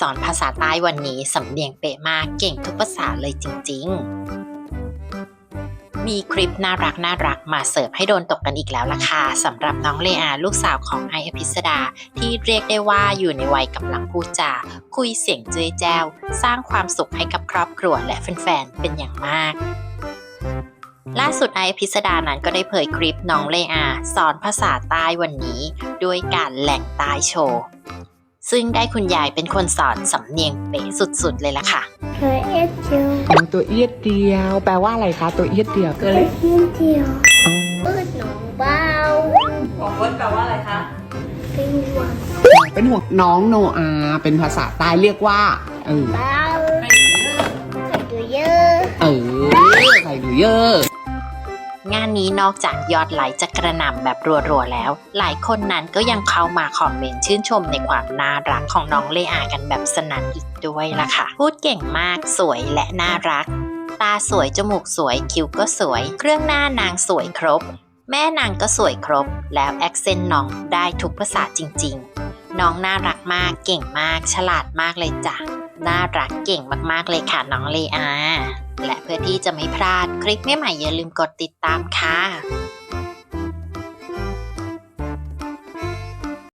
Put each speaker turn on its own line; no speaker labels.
สอนภาษาใต้วันนี้สำเนียงเป๊ะมากเก่งทุกภาษาเลยจริง ๆ มีคลิปน่ารักน่ารักมาเสิร์ฟให้โดนตกกันอีกแล้วล่ะค่ะสำหรับน้องเลอาลูกสาวของไออภิสดา ที่เรียกได้ว่าอยู่ในวัยกำลังพูดจา คุยเสียงเจ้ยแจ้ว สร้างความสุขให้กับครอบครัวและแฟนๆเป็นอย่างมากล่าสุดไออภิสดานั้นก็ได้เผยคลิปน้องเลอา สอนภาษาใต้วันนี้ ด้วยการแหล่งใต้โชว์ ซึ่งได้คุณยายเป็นคนสอนสำเนียงเป๊ะสุดๆเลยล่ะค่ะ
เคยเอ็ดเดียว
อ๋อตัวเอียดเดียว แปลว่าอะไรคะตัวเอียดเดียวก็เลย
เอ็ดเดียวเปิดหนองเบา
ของเฟิร์สแปลว่าอะไรคะ
เป็นห่วง
เป็นห่วงน้องโนอาเป็นภาษาใต้เรียกว่าเออ
เบา
ไม่เยอะ
ใส่ตัวเยอะ
เออใส่หนูเยอะ
งานนี้นอกจากยอดไลค์จะกระหน่ำแบบรัวๆแล้ว หลายคนนั้นก็ยังเข้ามาคอมเมนต์ชื่นชมในความน่ารักของน้องเลอากันแบบสนั่นอีกด้วยล่ะค่ะ พูดเก่งมากสวยและน่ารัก ตาสวย จมูกสวย คิ้วก็สวย เครื่องหน้านางสวยครบ แม่นางก็สวยครบ แล้วแอคเซนต์น้องได้ทุกภาษาจริงๆ น้องน่ารักมากเก่งมาก ฉลาดมากเลยจ้ะ น่ารักเก่งมากๆเลยค่ะน้องเลอาและเพื่อที่จะไม่พลาดคลิปใหม่ๆอย่าลืมกดติดตามค่ะ